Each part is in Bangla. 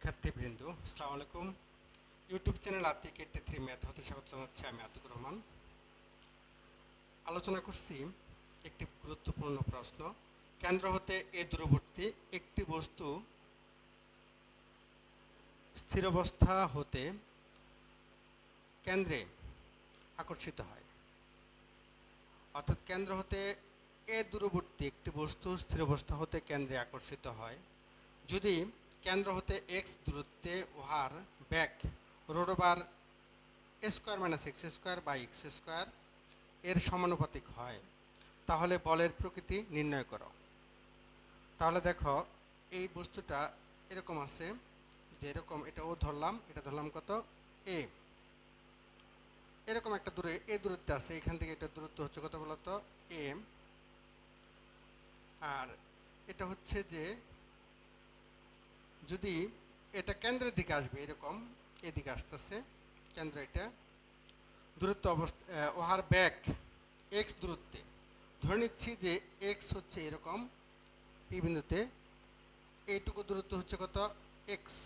শিক্ষার্থীবৃন্দ আসসালামু আলাইকুম। YouTube channel Atik eighty three math হতে স্বাগত জানাচ্ছি আমি আতিকুর রহমান। আলোচনা করছি একটি গুরুত্বপূর্ণ প্রশ্ন, কেন্দ্র হতে এ দূরবর্তী একটি বস্তু স্থিরাবস্থা হতে কেন্দ্রে আকর্ষিত হয়। অর্থাৎ কেন্দ্র হতে এ দূরবর্তী একটি বস্তু স্থিরাবস্থা হতে কেন্দ্রে আকর্ষিত হয়। যদি কেন্দ্র হতে এক্স দূরত্বে উহার back root over square minus x square বা এক্স স্কোয়ার এর সমানুপাতিক হয়। তাহলে বলের প্রকৃতি নির্ণয় করো। তাহলে দেখো, এই বস্তুটা এরকম আছে, যে এরকম এটা ও ধরলাম, এটা ধরলাম কত? এ এরকম একটা দূরে, এ দূরত্বে আছে, এখান থেকে এটা দূরত্ব হচ্ছে কত বলতো? এম আর এটা হচ্ছে যে যদি এটা কেন্দ্রের দিকে আসবে, এরকম এদিকে আসতেছে, কেন্দ্র এটা, দূরত্ব অবস্থা ওহার ব্যাক এক্স দূরত্বে। ধরে নিচ্ছি যে এক্স হচ্ছে এরকম পি বিন্দুতে, এইটুকু দূরত্ব হচ্ছে কত? এক্স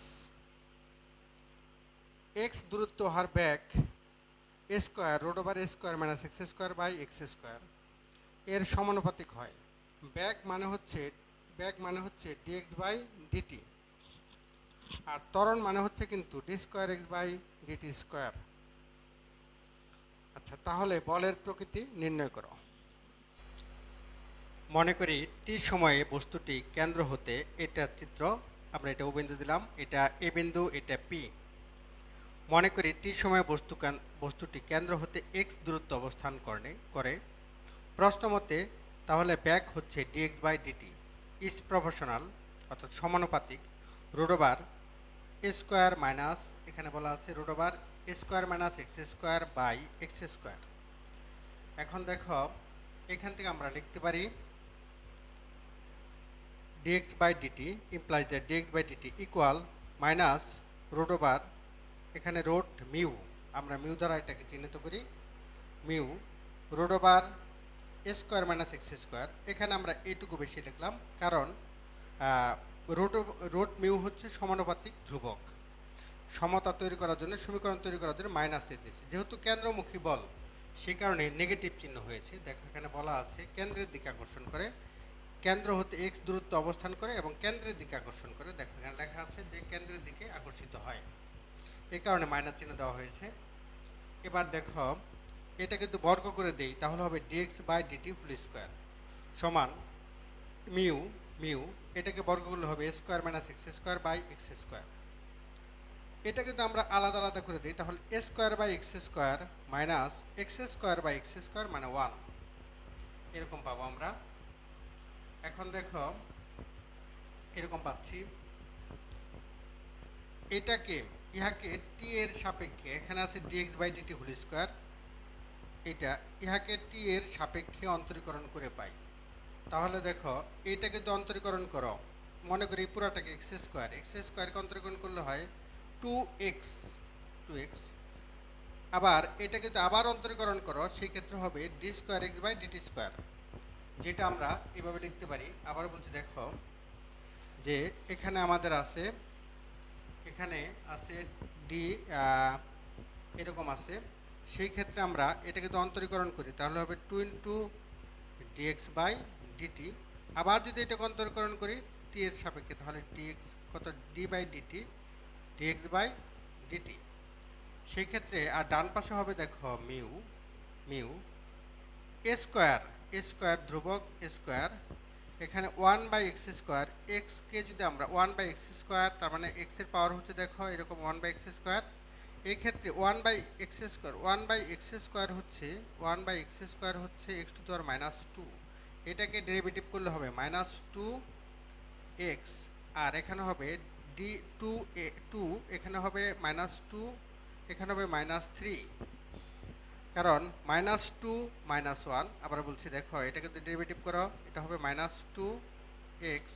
এক্স দূরত্ব ওহার back a square root over a square minus x square by x square এর সমানুপাতিক হয়। ব্যাক মানে হচ্ছে ব্যাক মানে হচ্ছে ডিএক্স বাই ডিটি আর ত্বরণ মানে হচ্ছে কিন্তু d square x by d t square আচ্ছা তাহলে বলের প্রকৃতি নির্ণয় করো। মনে করি টি সময়ে বস্তুটি কেন্দ্র হতে এটা চিত্র, আমরা এটা ও বিন্দু দিলাম, এটা এ বিন্দু, এটা পি মনে করি টি সময়ে বস্তু বস্তুটি কেন্দ্র হতে এক্স দূরত্ব অবস্থান করে করে। প্রশ্ন মতে, তাহলে ব্যাক হচ্ছে d x by d t is proportional অর্থাৎ সমানুপাতিক। রোডোবার স্কোয়ার মাইনাস, এখানে বলা আছে root over square minus x square by x square. এখন দেখো, এখান থেকে আমরা লিখতে পারি dx by dt, implies that dx by dt equal minus root over এখানে রোড মিউ আমরা মিউ দ্বারা এটাকে চিহ্নিত করি mu root over square minus x square. এখানে আমরা এইটুকু বেশি লিখলাম, কারণ রোড রোট মিউ হচ্ছে সমানুপাতিক ধ্রুবক। সমতা তৈরি করার জন্য, সমীকরণ তৈরি করার জন্য মাইনাস দিয়েছে। যেহেতু কেন্দ্রমুখী বল সেই কারণে নেগেটিভ চিহ্ন হয়েছে। দেখো এখানে বলা আছে, কেন্দ্রের দিকে আকর্ষণ করে, কেন্দ্র হতে এক্স দূরত্ব অবস্থান করে এবং কেন্দ্রের দিকে আকর্ষণ করে। দেখো এখানে লেখা আছে যে কেন্দ্রের দিকে আকর্ষিত হয়। এই কারণে মাইনাস চিহ্ন দেওয়া হয়েছে। এবার দেখো, এটা কিন্তু বর্গ করে দেই, তাহলে হবে d x by d t full square সমান মিউ মিউ, এটাকে বর্গ করলে হবে square minus x square by x square. এটা কিন্তু আমরা আলাদা আলাদা করে দিই, তাহলে a square by x square minus x square by x square মানে ওয়ান। এরকম পাবো আমরা। এখন দেখো, এরকম পাচ্ছি। এটাকে, ইহাকে টি এর সাপেক্ষে, এখানে আছে d x by d t whole square, এটা ইহাকে টি এর সাপেক্ষে অন্তরীকরণ করে পাই। তাহলে দেখো, এইটাকে যদি অন্তরীকরণ করো, মনে করি পুরাটাকে এক্স স্কোয়ার এক্স স্কোয়ারকে অন্তরীকরণ করলে হয় টু এক্স টু এক্স আবার এটাকে যদি আবার অন্তরীকরণ করো, সেই ক্ষেত্রে হবে d square x by d t square যেটা আমরা এভাবে লিখতে পারি। আবার বলছি দেখো যে এখানে আমাদের আছে, এখানে আছে ডি এরকম আছে। সেই ক্ষেত্রে আমরা এটাকে যদি অন্তরীকরণ করি, তাহলে হবে two into d x by d t আবার যদি এটাকে অন্তরীকরণ করি টি এর সাপেক্ষে, তাহলে ডিএক্স কত? D by DT DX by DT সেই ক্ষেত্রে, আর ডান পাশে হবে, দেখো, mu mu A square a square ধ্রুবক এ স্কোয়ার এখানে ওয়ান বাই এক্স স্কোয়ার এক্সকে যদি আমরা ওয়ান বাই এক্স স্কোয়ার তার মানে এক্সের পাওয়ার হচ্ছে, দেখো, এরকম ওয়ান বাই এক্স স্কোয়ার এই ক্ষেত্রে one by x square one by x square হচ্ছে ওয়ান বাই এক্স স্কোয়ার হচ্ছে এক্স টু দেওয়ার মাইনাস টু এটাকে ডেরিভেটিভ করলে হবে মাইনাস টু এক্স আর এখানে হবে ডি টু এ টু এখানে হবে মাইনাস টু এখানে হবে মাইনাস থ্রি কারণ মাইনাস টু মাইনাস ওয়ান আবার বলছি, দেখো, এটাকে যদি ডেরিভেটিভ করো, এটা হবে মাইনাস টু এক্স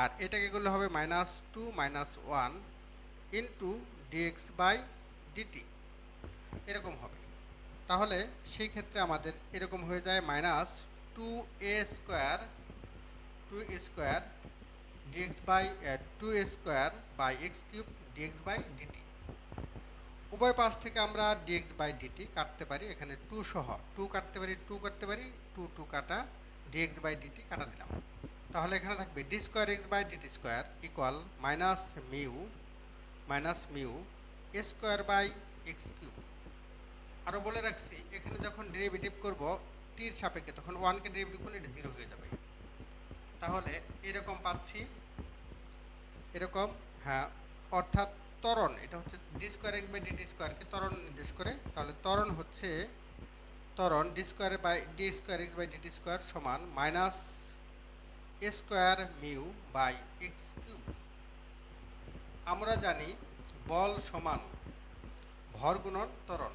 আর এটাকে করলে হবে minus two minus one into d x by d t এরকম হবে। তাহলে সেই ক্ষেত্রে আমাদের এরকম হয়ে যায় minus two a square two square d x by two square by x cube d x by d t উভয় পাশ থেকে আমরা ডিএক্স বাই ডিটি কাটতে পারি, এখানে টু সহ টু কাটতে পারি টু কাটতে পারি টু টু কাটা d x by d t কাটা দিলাম। তাহলে এখানে থাকবে d square x by d t square equal minus mu minus mu a square by x cube আরও বলে রাখছি, এখানে যখন ডেরিভেটিভ করব টির সাপেক্ষে তখন ওয়ানকে ডেরিভেটিভ করলে এটা জিরো হয়ে যাবে। তাহলে এরকম পাচ্ছি। এরকম হ্যাঁ অর্থাৎ ত্বরণ, এটা হচ্ছে d square x by d t স্কোয়ারকে ত্বরণ নির্দেশ করে। তাহলে ত্বরণ হচ্ছে, ত্বরণ d square by d square x by d t square সমান minus a square mu by x cube আমরা জানি বল সমান ভর গুণন ত্বরণ।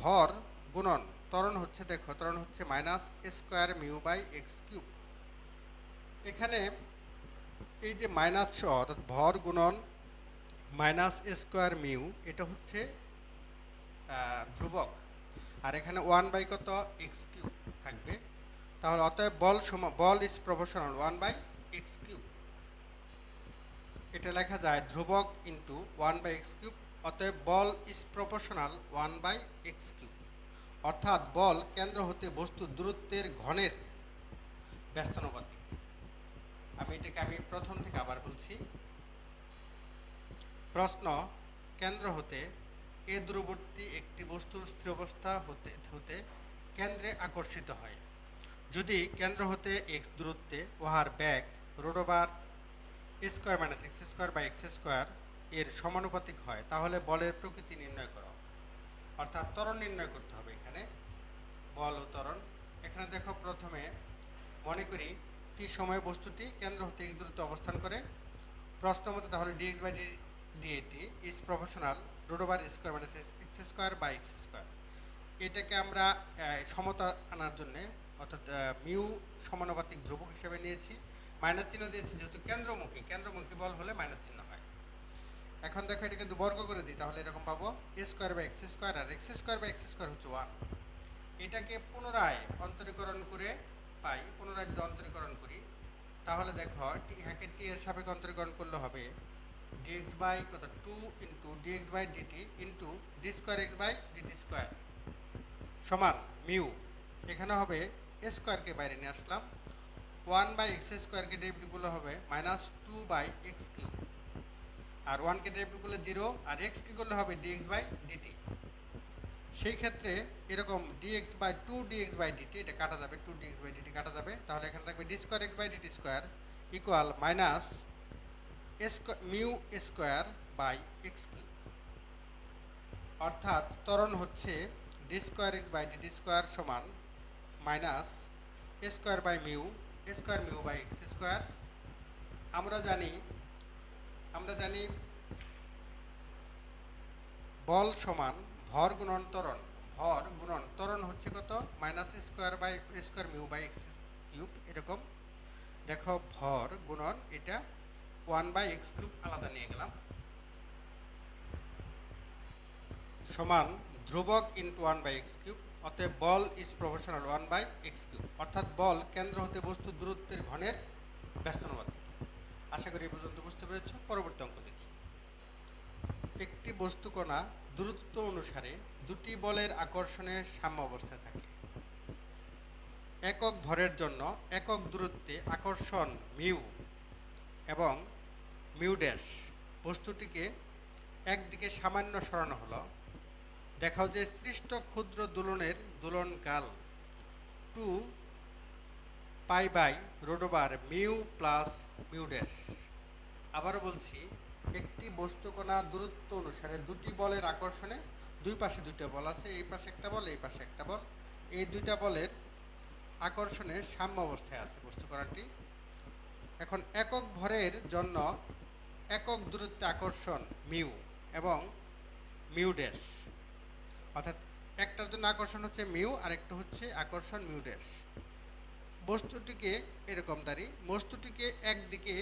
ভর গুণন ত্বরণ হচ্ছে, দেখো, ত্বরণ হচ্ছে minus square mu by x cube এখানে এই যে মাইনাস সহ অর্থাৎ ভর গুণন মাইনাস স্কোয়ার মিউ এটা হচ্ছে ধ্রুবক। আর এখানে ওয়ান বাই কত? এক্স কিউব থাকবে। তাহলে অতএব বল সমান বল is proportional one by x cube এটা লেখা যায় ধ্রুবক into one by x cube অতএব বল is proportional one by x cube অর্থাৎ বল কেন্দ্র হতে বস্তুর দূরত্বের ঘনের ব্যস্তানুপাতিক। আমি এটাকে আমি প্রথম থেকে আবার বলছি। প্রশ্ন, কেন্দ্র হতে এ দূরবর্তী একটি বস্তুর স্থির অবস্থা হতে হতে কেন্দ্রে আকর্ষিত হয়। যদি কেন্দ্র হতে এক্স দূরত্বে ওহার bag root over square minus x square বা এক্স স্কোয়ার এর সমানুপাতিক হয়, তাহলে বলের প্রকৃতি নির্ণয় করো। অর্থাৎ ত্বরণ নির্ণয় করতে হবে। বল ও ত্বরণ এখানে দেখো প্রথমে মনে করি টি সময় বস্তুটি কেন্দ্র হতে দূরত্বে অবস্থান করে। প্রশ্ন মতে তাহলে d x by d t is proportional root over square মানে x square by x square এটাকে আমরা সমতা আনার জন্যে, অর্থাৎ মিউ সমানুপাতিক ধ্রুবক হিসেবে নিয়েছি। মাইনাস চিহ্ন দিয়েছি, যেহেতু কেন্দ্রমুখী। কেন্দ্রমুখী বল হলে মাইনাস চিহ্ন হয়। এখন দেখো এটাকে বর্গ করে দিই, তাহলে এরকম পাবো a square by x square R x square by x square হচ্ছে ওয়ান এটাকে পুনরায় অন্তরীকরণ করে পাই, পুনরায় যদি অন্তরীকরণ করি, তাহলে দেখো টি হ্যাকে টি এর সাপেক্ষে অন্তরীকরণ করলে হবে ডিএক্স বাই কত two into d x by d t into d square x by d t square সমান মিউ এখানে হবে এ স্কোয়ারকে বাইরে নিয়ে আসলাম। ওয়ান বাই এক্স স্কোয়ারকে ডেরিভেটিভ করলে হবে minus two by x cube আর ওয়ানকে ডেরিভেটিভ করলে জিরো আর এক্স কি করলে হবে ডিএক্স বাই ডিটি সেই ক্ষেত্রে এরকম d x by two d x by d t এটা কাটা যাবে টু ডিএক্স বাই ডিটি কাটা যাবে, তাহলে এখানে থাকবে d square x by d t square equal minus mu square by x অর্থাৎ ত্বরণ হচ্ছে d square x by d t square সমান minus square by mu square mu by x square আমরা জানি আমরা জানি বল সমান ভর গুণন ত্বরণ ভর গুণন ত্বরণ হচ্ছে কত? Minus square by square mu by x cube, এরকম। দেখো, ভর গুণন এটা ওয়ান বাই এক্স কিউব আলাদা নিয়ে গেলাম। সমান ধ্রুবক into one by x cube অতএব বল is proportional one by x cube অর্থাৎ বল কেন্দ্র হতে বস্তু দূরত্বের ঘনের ব্যস্তানুপাতিক। আশা করি এই পর্যন্ত বুঝতে পেরেছ? পরবর্তী অঙ্ক দেখি। একটি বস্তু কণা দূরত্ব অনুসারে দুটি বলের আকর্ষণে সাম্য অবস্থায় থাকে। একক ভরের জন্য একক দূরত্বে আকর্ষণ মিউ এবং মিউ বস্তুটিকে একদিকে সামান্য সরানো হলো। দেখাও যে সৃষ্ট ক্ষুদ্র দোলনের দোলনকাল two pi by root over mu plus mu আবারও বলছি একটি বস্তুকণা দূরত্ব অনুসারে দুটি বলের আকর্ষণে দুই পাশে দুইটা বল আছে, এই পাশে একটা বল, এই পাশে একটা বল। এই দুইটা বলের আকর্ষণে সাম্য অবস্থায় আছে বস্তুকণাটি। এখন একক ভরের জন্য একক দূরত্বে আকর্ষণ মিউ এবং মিউ অর্থাৎ একটার জন্য আকর্ষণ হচ্ছে মিউ আর একটা হচ্ছে আকর্ষণ মিউ বস্তুটিকে এরকম দাঁড়ি, বস্তুটিকে একদিকে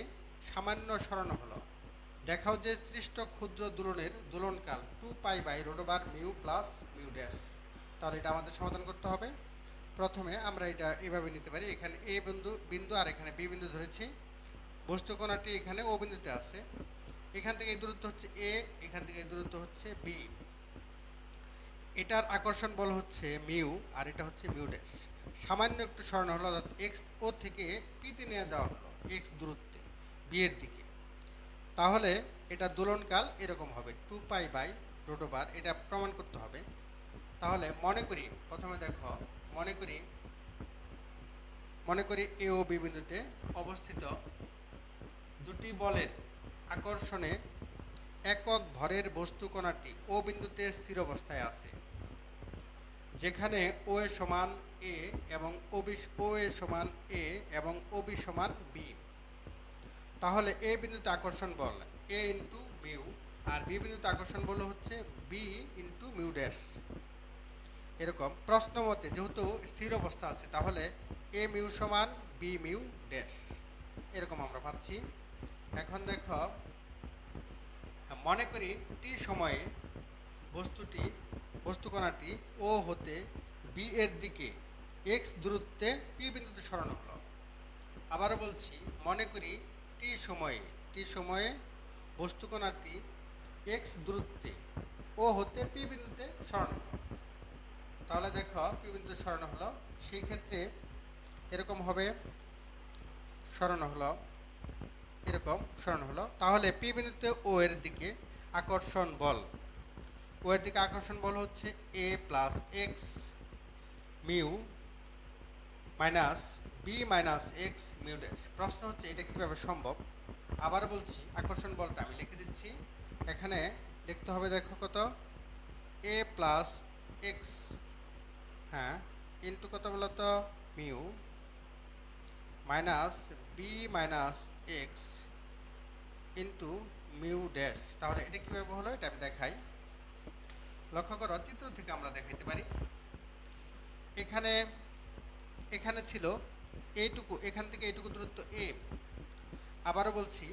সামান্য সরানো হলো। দেখাও যে সৃষ্ট ক্ষুদ্র দোলনের দোলনকাল, two pi by root over mu plus mu dash. তাহলে এটা আমাদের সমাধান করতে হবে। প্রথমে আমরা এটা এভাবে নিতে পারি, এখানে এ বিন্দু বিন্দু আর এখানে বি বিন্দু ধরেছি। বস্তু কণাটি এখানে ও বিন্দুতে আছে। এখান থেকে এই দূরত্ব হচ্ছে এ, এখান থেকে এই দূরত্ব হচ্ছে বি। এটার আকর্ষণ বল হচ্ছে মিউ, আর এটা হচ্ছে মিউ ড্যাশ। সামান্য একটু স্মরণ হলো, অর্থাৎ এক্স ও থেকে পিতে নিয়ে যাওয়া হলো, এক্স দূরত্বে, বি এর দিকে। তাহলে এটা দোলনকাল এরকম হবে টু পাই বাই রোটোবার এটা প্রমাণ করতে হবে। তাহলে মনে করি, প্রথমে দেখো, মনে করি মনে করি এ ও বি বিন্দুতে অবস্থিত দুটি বলের আকর্ষণে একক ভরের বস্তু কণাটি ও বিন্দুতে স্থির অবস্থায় আছে, যেখানে ও এ সমান এ এবং ও বি ও এ সমান এ এবং ও বি সমান বি তাহলে এ বিন্দুতে আকর্ষণ বল, এ ইন্টু মিউ আর বি বিন্দুতে আকর্ষণ বল হচ্ছে বি ইন্টু মিউ ড্যাশ এরকম প্রশ্ন মতে যেহেতু স্থির অবস্থা আছে, তাহলে এ মিউ সমান বি মিউ ড্যাশ এরকম আমরা পাচ্ছি এখন দেখো, মনে করি টি সময়ে বস্তুটি, বস্তুকণাটি ও হতে বি এর দিকে এক্স দূরত্বে পি বিন্দুতে সরানো হলো। আবারও বলছি, মনে করি টি সময়ে টি সময়ে বস্তুকণাটি এক্স দূরত্বে ও হতে পি বিন্দুতে সরানো হলো তাহলে দেখো, পি বিন্দুতে সরানো হলো, সেই ক্ষেত্রে এরকম হবে, সরানো হলো, এরকম সরানো হলো। তাহলে পি বিন্দুতে ও এর দিকে আকর্ষণ বল, ও এর দিকে আকর্ষণ বল হচ্ছে a plus x mu minus b minus x mu dash প্রশ্ন হচ্ছে এটা কীভাবে সম্ভব? আবার বলছি, আকর্ষণ বলটা আমি লিখে দিচ্ছি। এখানে লিখতে হবে দেখো কত? এ প্লাস এক্স হ্যাঁ ইন্টু কত বলতো mu minus b minus x into mu dash তাহলে এটা কীভাবে হলো? এটা আমি দেখাই। লক্ষ্য করো, চিত্র থেকে আমরা দেখাইতে পারি। এখানে এখানে ছিল এইটুকু, এখান থেকে এইটুকু দূরত্ব এ আবারও বলছি,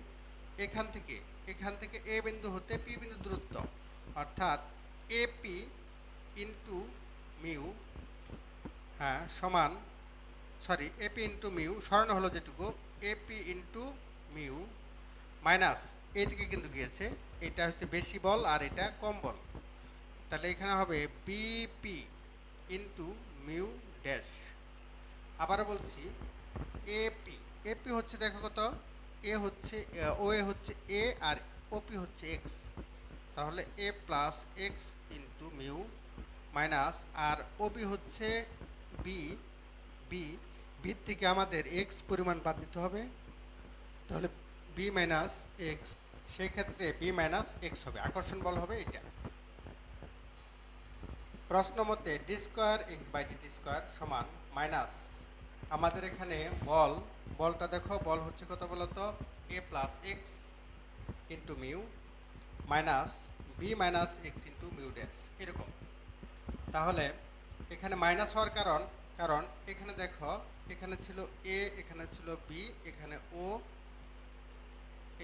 এখান থেকে এখান থেকে এ বিন্দু হতে পি বিন্দু দূরত্ব। অর্থাৎ এ পি ইন্টু মিউ হ্যাঁ সমান সরি এপি ইন্টু মিউ স্মরণ হলো যেটুকু এপি ইন্টু মিউ মাইনাস এইদিকে কিন্তু গিয়েছে, এটা হচ্ছে বেশি বল আর এটা কম বল। তাহলে এখানে হবে বিপি ইন্টু মিউ ড্যাশ আবারও বলছি এপি এপি হচ্ছে দেখো কত? এ হচ্ছে ও এ হচ্ছে এ আর ওপি হচ্ছে এক্স তাহলে a plus x into mu minus R OB হচ্ছে বি বি বি থেকে আমাদের এক্স পরিমাণ বাদ দিতে হবে। তাহলে বি মাইনাস এক্স সেক্ষেত্রে বি মাইনাস এক্স হবে। আকর্ষণ বল হবে এটা। প্রশ্ন মতে d square x by d t square সমান মাইনাস আমাদের এখানে বল, বলটা দেখো, বল হচ্ছে কত বলতো? A plus x into mu minus b minus x into mu dash এরকম। তাহলে এখানে মাইনাস হওয়ার কারণ কারণ এখানে দেখো, এখানে ছিল এ এখানে ছিল বি এখানে ও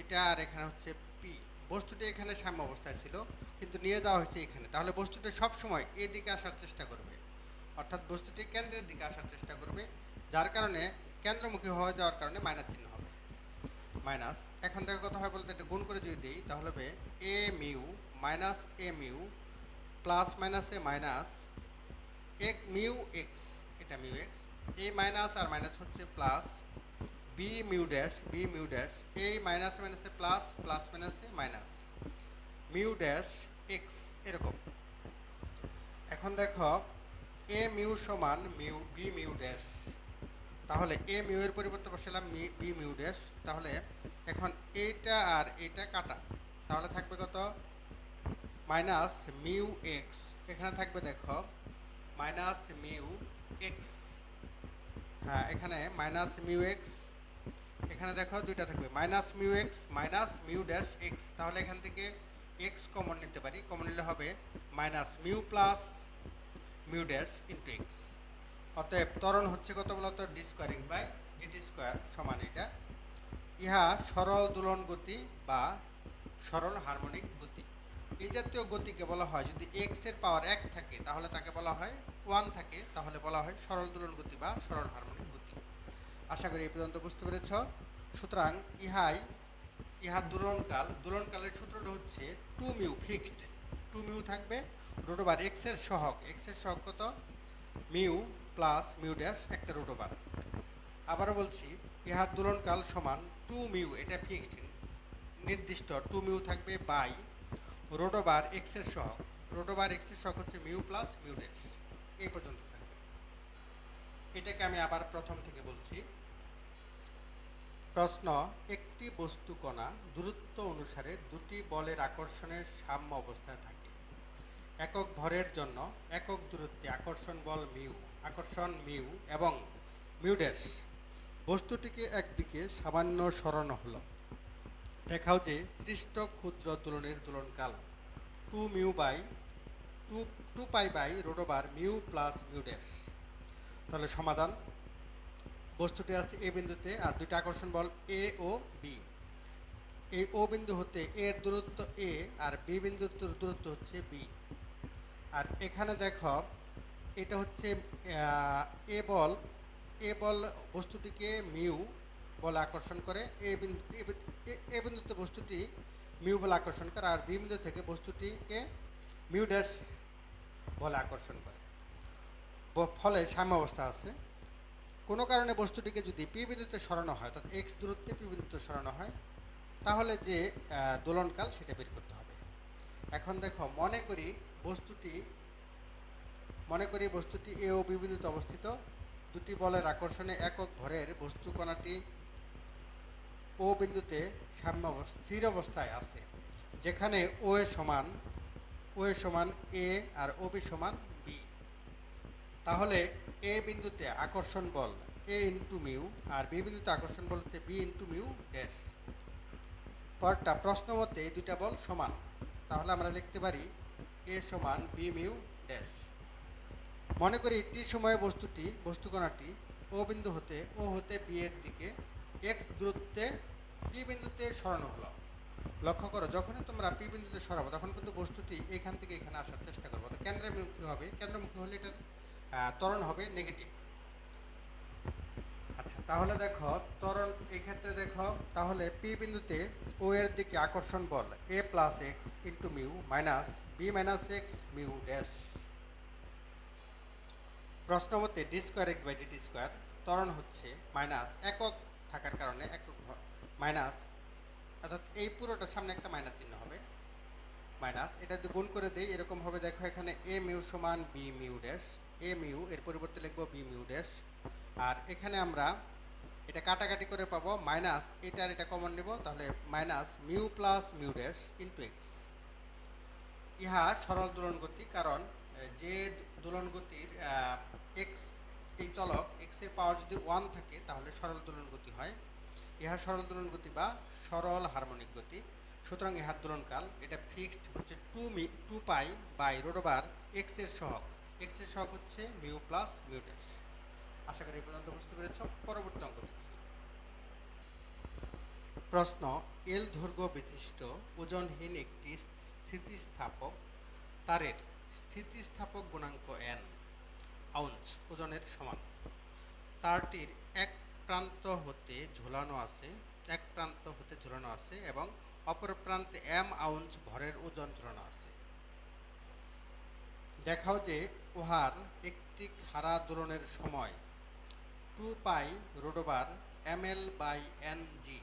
এটা আর এখানে হচ্ছে পি বস্তুটি এখানে সাম্য অবস্থায় ছিল, কিন্তু নিয়ে যাওয়া হয়েছে এখানে। তাহলে বস্তুটি সবসময় এদিকে আসার চেষ্টা করবে, অর্থাৎ বস্তুটি কেন্দ্রের দিকে আসার চেষ্টা করবে। যার কারণে কেন্দ্রমুখী হয়ে যাওয়ার কারণে মাইনাস চিহ্ন হবে। মাইনাস, এখন দেখো কথা হয় বলতে এটা গুণ করে যদি দিই, তাহলে হবে A mu minus A mu plus minus A minus এক মিউ এক্স। এটা মিউ এক্স। এ মাইনাস আর মাইনাস হচ্ছে plus B mu dash, B mu dash. এই মাইনাস মাইনাসে প্লাস প্লাস মাইনাসে মাইনাস। মিউ ড্যাশ এক্স, এরকম। এখন দেখো এ মিউ সমান মিউ, বি মিউ ড্যাশ। তাহলে এ মিউ এর পরিবর্তে বসালাম বি মিউ ড্যাশ। তাহলে এখন এইটা আর এইটা কাটা। তাহলে থাকবে কত? Minus mu x. এখানে থাকবে দেখো, মাইনাস মিউ এক্স। হ্যাঁ এখানে মাইনাস মিউ এক্স। এখানে দেখো দুইটা থাকবে, minus mu x, minus mu dash x. তাহলে এখান থেকে এক্স কমন নিতে পারি। কমন নিলে হবে minus mu plus mu dash into x. অতএব ত্বরণ হচ্ছে কত বলতো? D squaring by dt square সমান এটা। ইহা সরল দোলন গতি বা সরল হারমোনিক গতি। এই জাতীয় গতিকে বলা হয়, যদি এক্সের পাওয়ার এক থাকে, তাহলে তাকে বলা হয় ওয়ান থাকে, তাহলে বলা হয় সরল দোলন গতি বা সরল হারমোনিক গতি। আশা করি এই পর্যন্ত বুঝতে পেরেছ। সুতরাং ইহাই ইহার দোলনকাল দোলনকালের সূত্রটা হচ্ছে two mu fixed two mu থাকবে রুট ওভার এক্সের সহগ এক্সের সহগ কত? মিউ প্লাস মিউ ড্যাশ একটা রুট ওভার। আবারও বলছি, ইহার দোলনকাল সমান টু মিউ, এটা ফিক্সড নির্দিষ্ট টু মিউ থাকবে বাই রোড ওভার এক্সের সহগ। রোড ওভার এক্সের সহগ হচ্ছে মিউ প্লাস মিউ ড্যাশ। এই পর্যন্ত থাকবে। এটাকে আমি আবার প্রথম থেকে বলছি। প্রশ্ন, একটি বস্তু কণা দূরত্ব অনুসারে দুটি বলের আকর্ষণের সাম্য অবস্থায় থাকে। একক ভরের জন্য একক দূরত্বে আকর্ষণ বল মিউ, আকর্ষণ মিউ এবং মিউ ড্যাশ বস্তুটিকে একদিকে সামান্য সরানো হলো। দেখাও যে সৃষ্ট ক্ষুদ্র দোলনের দোলনকাল। Two mu by, two two pi by root over mu plus mu dash তাহলে সমাধান। বস্তুটি আছে এ বিন্দুতে আর দুইটা আকর্ষণ বল এ ও বি। এই ও বিন্দু হতে এর দূরত্ব এ আর বি বিন্দুর দূরত্ব হচ্ছে বি। আর এখানে দেখো, এটা হচ্ছে এ বল এ বল বস্তুটিকে মিউ বলে আকর্ষণ করে, এ বিন্দু, এ বিন্দুতে বস্তুটি মিউ বলে আকর্ষণ করে, আর বি বিন্দু থেকে বস্তুটিকে মিউ ড্যাশ বলে আকর্ষণ করে। ফলে সাম্য অবস্থা আছে। কোনো কারণে বস্তুটিকে যদি পি বিন্দুতে সরানো হয়, অর্থাৎ এক্স দূরত্বে পি বিন্দুতে সরানো হয়, তাহলে যে দোলনকাল সেটা বের করতে হবে। এখন দেখো, মনে করি বস্তুটি, মনে করি বস্তুটি এ ও বি বিন্দুতে অবস্থিত। দুটি বলের আকর্ষণে একক ভরের বস্তু কণাটি ও বিন্দুতে সাম্য স্থির অবস্থায় আছে, যেখানে ও এ সমান, ও এ সমান এ আর ও বি সমান বি। তাহলে এ বিন্দুতে আকর্ষণ বল এ ইন্টু মিউ আর বি বিন্দুতে আকর্ষণ বল হচ্ছে বি ইন্টু মিউ ড্যাশ। পরটা প্রশ্ন মতে এই দুইটা বল সমান। তাহলে আমরা লিখতে পারি এ সমান বি মিউ ড্যাশ মনে করি টি সময়ে বস্তুটি বস্তুকণাটি ও বিন্দু হতে ও হতে বি এর দিকে এক্স দূরত্বে পি বিন্দুতে সরানো হলো। লক্ষ্য করো, যখনই তোমরা পি বিন্দুতে সরাবো, তখন কিন্তু বস্তুটি এখান থেকে এখানে আসার চেষ্টা করব। তো কেন্দ্রমুখী হবে, কেন্দ্রমুখী হলে এটার ত্বরণ হবে নেগেটিভ আচ্ছা তাহলে দেখো, ত্বরণ এই ক্ষেত্রে দেখো, তাহলে পি বিন্দুতে ও এর দিকে আকর্ষণ বল a plus x into mu minus b minus x mu dash প্রশ্ন মতে d square x by dt square ত্বরণ হচ্ছে মাইনাস একক, থাকার কারণে একক মাইনাস অর্থাৎ এই পুরোটার সামনে একটা মাইনাস চিহ্ন হবে। মাইনাস এটা যদি গুণ করে দিই, এরকম হবে, দেখো এখানে এ মিউ সমান B mu dash A mu এর পরিবর্তে লিখব বি মিউ ড্যাশ আর এখানে আমরা এটা কাটাকাটি করে পাবো মাইনাস এটার এটা কমন নেব, তাহলে minus mu plus mu dash into x. ইহা সরল দোলন গতি কারণ যে দোলন গতির এক্স, এই চলক এক্সের পাওয়ার যদি ওয়ান থাকে, তাহলে সরল দোলন গতি হয়। ইহা সরল দোলন গতি বা সরল হারমোনিক গতি। সুতরাং ইহার দোলনকাল এটা ফিক্সড হচ্ছে two me two pi by root over এক্সের সহগ। এক্সের সহগ হচ্ছে মিউ প্লাস মিউ আশা করি পর্যন্ত বুঝতে পেরেছ পরবর্তী অঙ্ক দেখি। প্রশ্ন, এল দৈর্ঘ্য বিশিষ্ট ওজনহীন একটি স্থিতিস্থাপক তারের স্থিতিস্থাপক গুণাঙ্ক এন আউন্স ওজনের সমান। তারটির এক প্রান্ত হতে ঝোলানো আছে, এক প্রান্ত হতে ঝোলানো আছে এবং অপর প্রান্তে এম আউন্স ভরের ওজন ঝোলানো আছে। দেখাও যে উহার একটি খাড়া দোলনের সময় two pi root over m l by n g.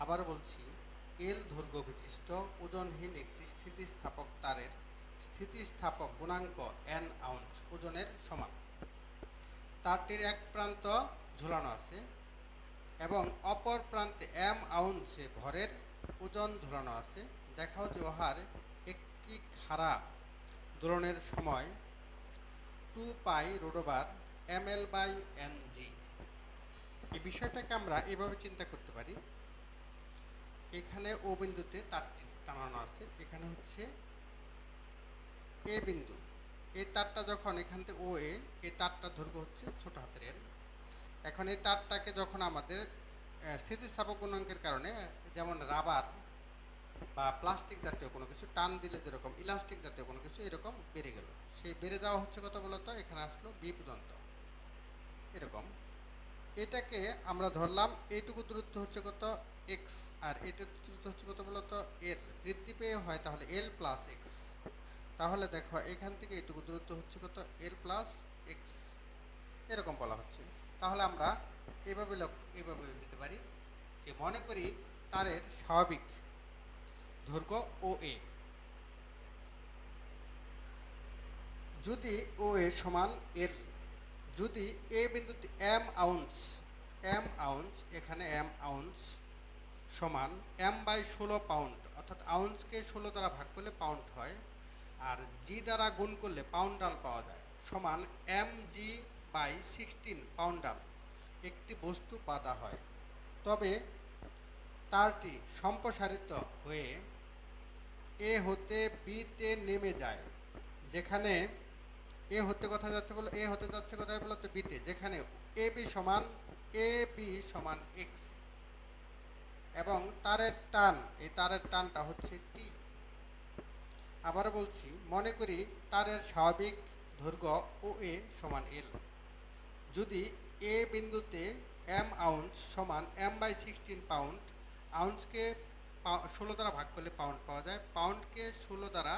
আবার বলছি, এল দৈর্ঘ্য বিশিষ্ট, ওজনহীন একটি স্থিতিস্থাপক তারের স্থিতিস্থাপক গুণাঙ্ক এন আউন্স ওজনের সমান। তারটির এক প্রান্ত ঝুলানো আছে এবং অপর প্রান্তে এম আউন্সে ভরের ওজন ঝুলানো আছে। দেখাও যে উহার একটি খাড়া দোলনের সময় two pi root over m l by n g. এই বিষয়টাকে আমরা এভাবে চিন্তা করতে পারি। এখানে ও বিন্দুতে তারটি টানানো আছে। এখানে হচ্ছে এ বিন্দু। এই তারটা যখন এখান থেকে ও এ এই তারটার দৈর্ঘ্য হচ্ছে ছোট হাতের এল এখন এই তারটাকে যখন আমাদের স্থিতিস্থাপক গুণাঙ্কের কারণে, যেমন রাবার বা প্লাস্টিক জাতীয় কোনো কিছু, টান দিলে যেরকম, ইলাস্টিক জাতীয় কোনো কিছু, এরকম বেড়ে গেল। সেই বেড়ে যাওয়া হচ্ছে কত বলতো? এখানে আসলো বি পর্যন্ত। এরকম। এটাকে আমরা ধরলাম, এইটুকু দূরত্ব হচ্ছে কত? এক্স আর এটার দূরত্ব হচ্ছে কত বলতো? এল বৃদ্ধি পেয়ে হয় তাহলে এল প্লাস এক্স তাহলে দেখো, এখান থেকে এইটুকু দূরত্ব হচ্ছে কত? এল প্লাস এক্স এরকম বলা হচ্ছে। তাহলে আমরা এভাবে লক্ষ্য এভাবে দিতে পারি যে মনে করি তারের স্বাভাবিক দৈর্ঘ্য ও এ যদি ও এ সমান এল যদি এ বিন্দুতে এম আউন্স এম আউন্স এখানে এম আউন্স সমান এম বাই ষোলো পাউন্ড অর্থাৎ আউন্সকে ষোলো দ্বারা ভাগ করলে পাউন্ড হয়, আর জি দ্বারা গুণ করলে পাউন্ডাল পাওয়া যায়, সমান m g by sixteen poundal একটি বস্তু বাঁধা হয়। তবে তারটি সম্প্রসারিত হয়ে এ হতে বিতে নেমে যায়, যেখানে এ হতে কথা যাচ্ছে বলো? এ হতে যাচ্ছে কোথায় বলো তো বিতে, যেখানে এ বি সমান এ বি সমান এক্স এবং তারের টান, এই তারের টানটা হচ্ছে টি আবার বলছি, মনে করি তারের স্বাভাবিক দৈর্ঘ্য ও এ সমান এল যদি এ বিন্দুতে এম আউন্স সমান এম বাই সিক্সটিন পাউন্ড আউন্সকে ষোলো দ্বারা ভাগ করলে পাউন্ড পাওয়া যায় পাউন্ডকে ষোলো দ্বারা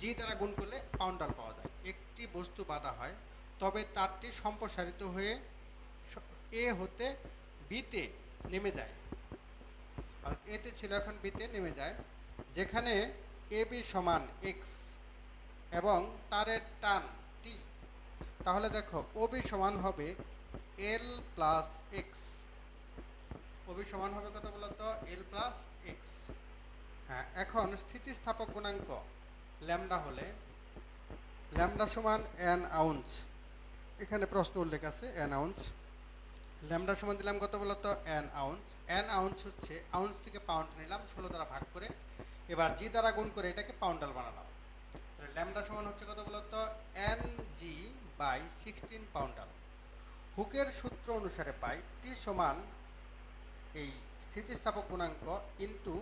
জি দ্বারা গুণ করলে পাউন্ডার পাওয়া যায়। একটি বস্তু বাঁধা হয়, তবে তারটি সম্প্রসারিত হয়ে এ হতে বিতে নেমে যায়। এতে ছিল এখন বিতে নেমে যায়, যেখানে এ বি সমান এক্স এবং তারের টান টি তাহলে দেখো ওবি সমান হবে l plus x O B সমান হবে কত বলতো? এল প্লাস এক্স হ্যাঁ এখন স্থিতিস্থাপক গুণাঙ্ক ল্যামডা হলে ল্যামডা সমান এন আউন্স এখানে প্রশ্ন উল্লেখ আছে এন আউন্স ল্যামডা সমান দিলাম কত বলতো এন আউন্স এন আউন্স হচ্ছে আউন্স থেকে পাউন্ড নিলাম, ষোলো দ্বারা ভাগ করে। এবার জি দ্বারা গুণ করে এটাকে পাউন্ডাল বানালাম। তাহলে ল্যামডা সমান হচ্ছে কত বলতো n g by sixteen poundal হুকের সূত্র অনুসারে পাই টি সমান এই স্থিতিস্থাপক গুণাঙ্ক ইন্টু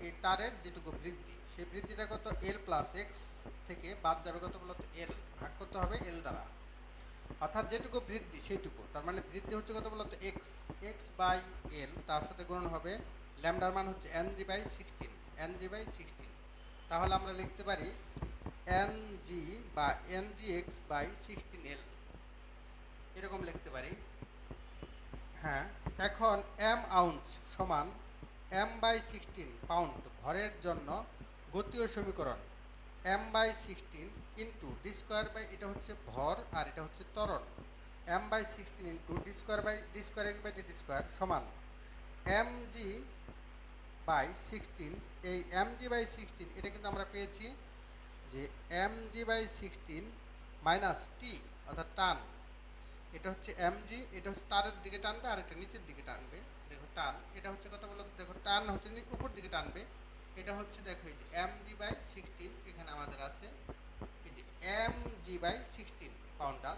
এই তারের যেটুকু বৃদ্ধি, সেই বৃদ্ধিটা কত? এল প্লাস এক্স থেকে বাদ যাবে কত বলতো? এল ভাগ করতে হবে এল দ্বারা। অর্থাৎ যেটুকু বৃদ্ধি, সেইটুকু। তার মানে বৃদ্ধি হচ্ছে কত বলতো? এক্স এক্স বাই এল তার সাথে গুণন হবে ল্যামডার মান হচ্ছে n g by sixteen n g by sixteen তাহলে আমরা লিখতে পারি এন জি বা n g x by sixteen l এরকম লিখতে পারি। হ্যাঁ এখন এম আউন্স সমান এম বাই সিক্সটিন পাউন্ড ভরের জন্য গতীয় সমীকরণ। M by sixteen into d square by এটা হচ্ছে ভর আর এটা হচ্ছে ত্বরণ। M by sixteen into d square by d square by d square সমান। এম জি বাই সিক্সটিন এই এম জি বাই সিক্সটিন এটা কিন্তু আমরা পেয়েছি যে m g by sixteen minus t অর্থাৎ টান। এটা হচ্ছে এম জি এটা হচ্ছে তারের দিকে টানবে আর এটা নিচের দিকে টানবে। টান, এটা হচ্ছে কথা বলো, দেখো টান হচ্ছে উপর দিকে টানবে, এটা হচ্ছে দেখো এই যে এম জি বাই সিক্সটিন এখানে আমাদের আছে এই যে m g by sixteen poundal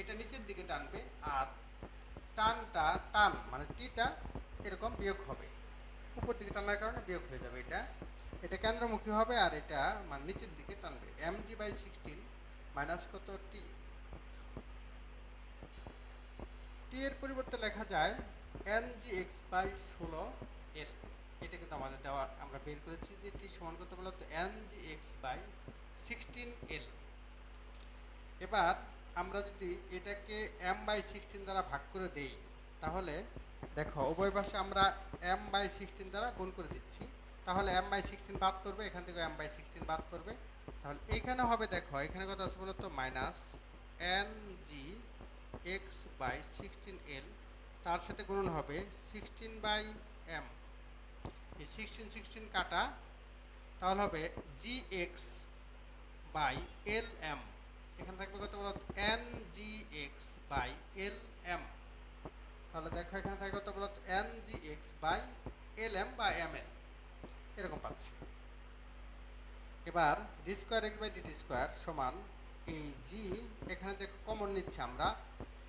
এটা নিচের দিকে টানবে আর টানটা টান মানে টিটা এরকম বিয়োগ হবে। উপর দিকে টানার কারণে বিয়োগ হয়ে যাবে এটা। এটা কেন্দ্রমুখী হবে আর এটা মানে নিচের দিকে টানবে। M g by sixteen minus কত? টি। টি এর পরিবর্তে লেখা যায় এন জি এক্স বাই ষোলো এল এটা কিন্তু আমাদের দেওয়া, আমরা বের করেছি যে টি সমান কত বলতো n g x by sixteen l এবার আমরা যদি এটাকে এম বাই সিক্সটিন দ্বারা ভাগ করে দেই, তাহলে দেখো, উভয় পাশে আমরা এম বাই সিক্সটিন দ্বারা গুণ করে দিচ্ছি। তাহলে এম বাই সিক্সটিন বাদ পড়বে, এখান থেকে এম বাই সিক্সটিন বাদ পড়বে। তাহলে এইখানে হবে দেখো, এখানে কত আছে বলতো minus n g x by sixteen l তার সাথে গুণন হবে সিক্সটিন বাই এম এই সিক্সটিন সিক্সটিন কাটা, তাহলে হবে g x by l m এখানে থাকবে কত বলো n g x by l m তাহলে দেখো এখানে থাকবে কত বলো n g x by l m বা এম এল এরকম পাচ্ছি। এবার d square x by dt square সমান এই জি এখানে দেখো কমন নিচ্ছি আমরা।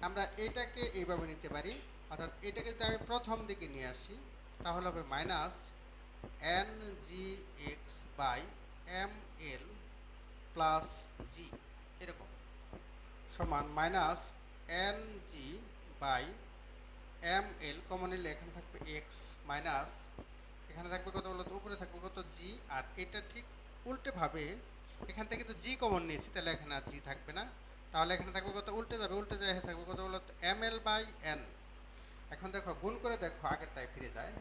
আমরা এটাকে এইভাবে নিতে পারি। অর্থাৎ এটাকে যদি আমি প্রথম দিকে নিয়ে আসি, তাহলে হবে minus n g x by m l plus g এরকম। সমান minus n g by m l common নিলে এখানে থাকবে এক্স মাইনাস এখানে থাকবে কত বলতো? উপরে থাকবে কত জি আর এটা ঠিক উল্টেভাবে, এখান থেকে তো জি কমন নিয়েছি, তাহলে এখানে আর জি থাকবে না। তাহলে এখানে থাকবে কত? উল্টে যাবে, উল্টে যায় থাকবে কত বলতো? এম এল বাই এন এখন দেখো, গুণ করে দেখো আগেরটায় ফিরে যায়।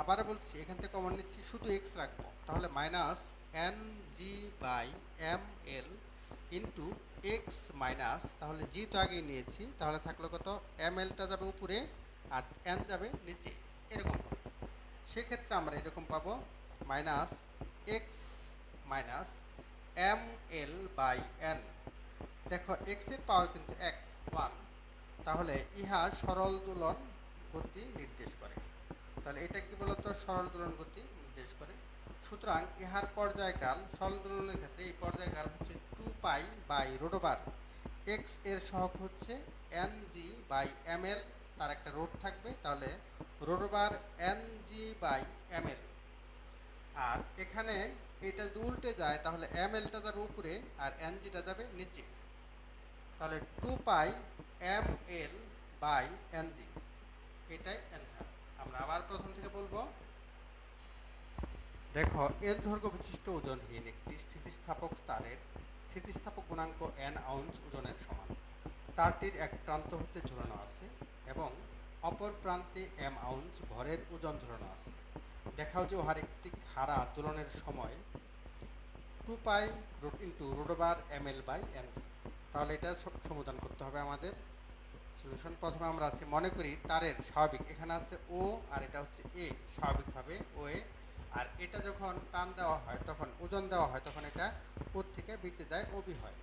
আবার বলছি, এখান থেকে কমন নিচ্ছি, শুধু এক্স রাখব। তাহলে minus n g by m l into x minus তাহলে জি তো আগেই নিয়েছি, তাহলে থাকল কত? এম এলটা যাবে উপরে আর এন যাবে নিচে। এরকম সেক্ষেত্রে আমরা এরকম পাবো minus x minus m l by n দেখো এক্সের পাওয়ার কিন্তু এক ওয়ান তাহলে ইহা সরল দোলন গতি নির্দেশ করে। তাহলে এটা কি বলতো? সরল দোলন গতি নির্দেশ করে। সুতরাং ইহার পর্যায়কাল সরল দোলনের ক্ষেত্রে এই পর্যায়কাল হচ্ছে টু পাই বাই রোডোবার এক্সের সহগ হচ্ছে n g by m l. তার একটা রোড থাকবে, তাহলে root over n g by m l. আর এখানে এটা যদি উল্টে যায়, তাহলে এম এলটা যাবে উপরে আর এন জিটা যাবে নিচে। তাহলে two pi m l by n g এটাই অ্যান্সার আমরা আবার প্রথম থেকে বলব। দেখো এল দৈর্ঘ্য বিশিষ্ট ওজনহীন একটি স্থিতিস্থাপক তারের স্থিতিস্থাপক গুণাঙ্ক এন আউন্স ওজনের সমান। তারটির এক প্রান্ত হতে ঝুলানো আছে এবং অপর প্রান্তে এম আউন্স ভরের ওজন ঝুলানো আছে। দেখাও যে উহার একটি খাড়া দোলনের সময় two pi root into root over m l by g তাহলে এটা সমাধান করতে হবে আমাদের। সলিউশন প্রথমে আমরা আছি, মনে করি তারের স্বাভাবিক। এখানে আছে ও আর এটা হচ্ছে এ স্বাভাবিকভাবে ও এ আর এটা যখন টান দেওয়া হয়, তখন ওজন দেওয়া হয়, তখন এটা ওর থেকে বিতে যায় ও বি হয়।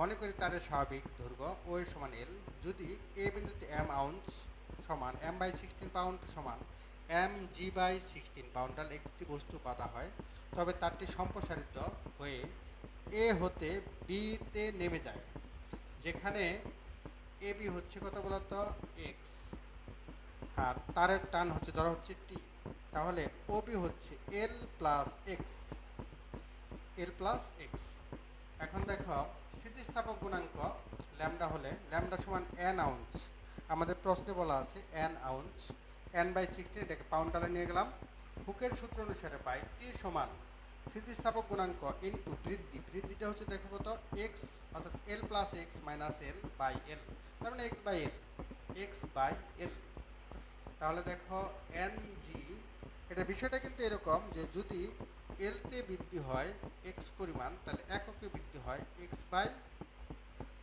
মনে করি তারের স্বাভাবিক দৈর্ঘ্য ও এ সমান এল যদি এ বিন্দুতে এম আউন্স সমান এম বাই সিক্সটিন পাউন্ড সমান m g by sixteen poundal একটি বস্তু বাঁধা হয়, তবে তারটি সম্প্রসারিত হয়ে এ হতে বিতে নেমে যায়, যেখানে এ বি হচ্ছে কত বলতো? এক্স। আর তারের টান হচ্ছে, ধরা হচ্ছে টি। তাহলে ও বি হচ্ছে l plus x. L plus x. এখন দেখো, স্থিতিস্থাপক গুণাঙ্ক ল্যামডা হলে ল্যামডা সমান এন আউন্স। আমাদের প্রশ্নে বলা আছে n ounce. N by sixty, এটাকে পাউন্ডারে নিয়ে গেলাম। হুকের সূত্র অনুসারে পাই টি সমান স্থিতিস্থাপক গুণাঙ্ক ইন্টু বৃদ্ধি। বৃদ্ধিটা হচ্ছে দেখো কত? এক্স অর্থাৎ l plus x minus l by l তার মানে x by l x by l তাহলে দেখো এন জি এটা বিষয়টা কিন্তু এরকম যে যদি এলতে বৃদ্ধি হয় এক্স পরিমাণ, তাহলে এককে বৃদ্ধি হয় এক্স বাই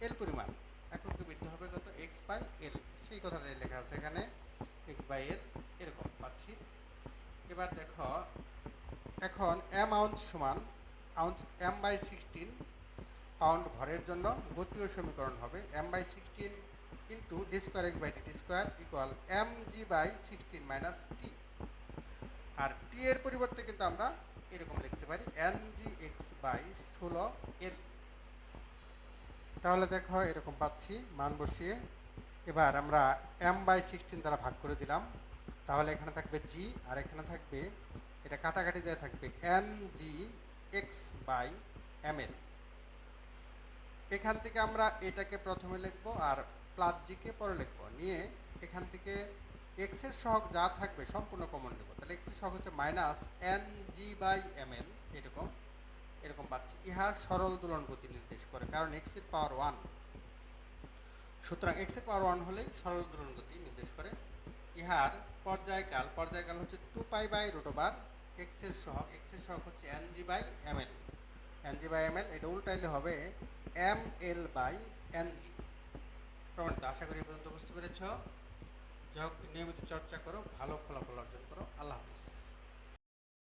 এল পরিমাণ। এককে বৃদ্ধি হবে কত? এক্স বাই এল সেই কথাটাই লেখা আছে এখানে। এক্স বাই এল এরকম পাচ্ছি। এবার দেখো এখন এম আউন্স সমান ounce M by sixteen pound ভরের জন্য গতীয় সমীকরণ হবে M by sixteen into D square X by T square equal M G by sixteen minus T R T এর পরিবর্তে কিন্তু আমরা এরকম লিখতে পারি এন জি এক্স বাই ষোলো এল তাহলে দেখো এরকম পাচ্ছি, মান বসিয়ে। এবার আমরা এম বাই সিক্সটিন দ্বারা ভাগ করে দিলাম। তাহলে এখানে থাকবে জি আর এখানে থাকবে এটা কাটাকাটি দিয়ে থাকবে n g x by m l এখান থেকে আমরা এটাকে প্রথমে লিখব আর প্লাস জিকে পরে লিখব। নিয়ে এখান থেকে এক্সের সহগ যা থাকবে সম্পূর্ণ কমন নেব। তাহলে এক্সের সহগ হচ্ছে minus n g by m l এরকম এরকম পাচ্ছি। ইহা সরল দোলন গতি নির্দেশ করে, কারণ এক্সের পাওয়ার ওয়ান সুতরাং এক্সের পাওয়ার ওয়ান হলেই সরল দোলন গতি নির্দেশ করে। ইহার পর্যায়কাল পর্যায়কাল হচ্ছে টু পাই বাই রুট এক্সের এক্সের এক্স সহগ হচ্ছে n g by m l n g by m l এটা উল্টাইলে হবে m l by n g প্রমাণিত, আশা করি পর্যন্ত বুঝতে পেরেছ। যাই হোক, নিয়মিত চর্চা করো, ভালো ফলাফল অর্জন করো। আল্লাহ